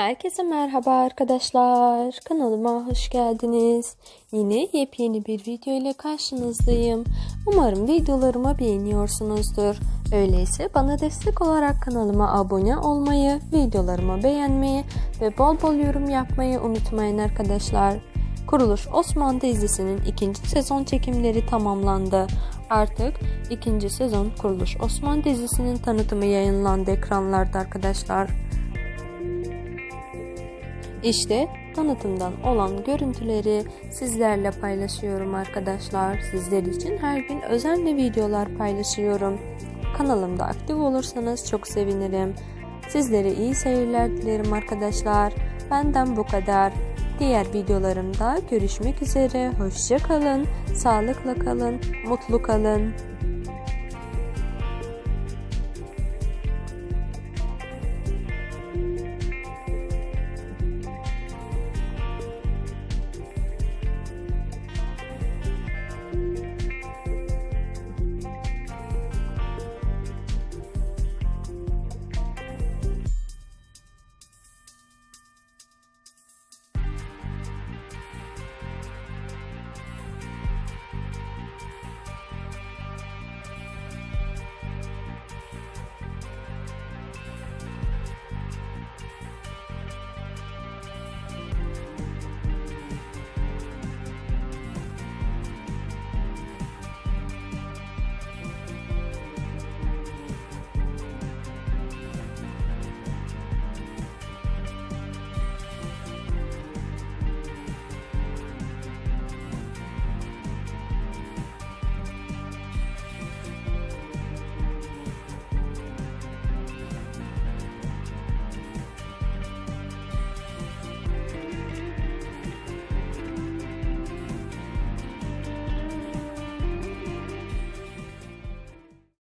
Herkese merhaba arkadaşlar. Kanalıma hoş geldiniz. Yine yepyeni bir video ile karşınızdayım. Umarım videolarımı beğeniyorsunuzdur. Öyleyse bana destek olarak kanalıma abone olmayı, videolarımı beğenmeyi ve bol bol yorum yapmayı unutmayın arkadaşlar. Kuruluş Osman dizisinin ikinci sezon çekimleri tamamlandı. Artık ikinci sezon Kuruluş Osman dizisinin tanıtımı yayınlandı ekranlarda arkadaşlar. İşte tanıtımdan olan görüntüleri sizlerle paylaşıyorum arkadaşlar. Sizler için her gün özenli videolar paylaşıyorum. Kanalımda aktif olursanız çok sevinirim. Sizlere iyi seyirler dilerim arkadaşlar. Benden bu kadar. Diğer videolarımda görüşmek üzere. Hoşça kalın, sağlıkla kalın, mutlu kalın.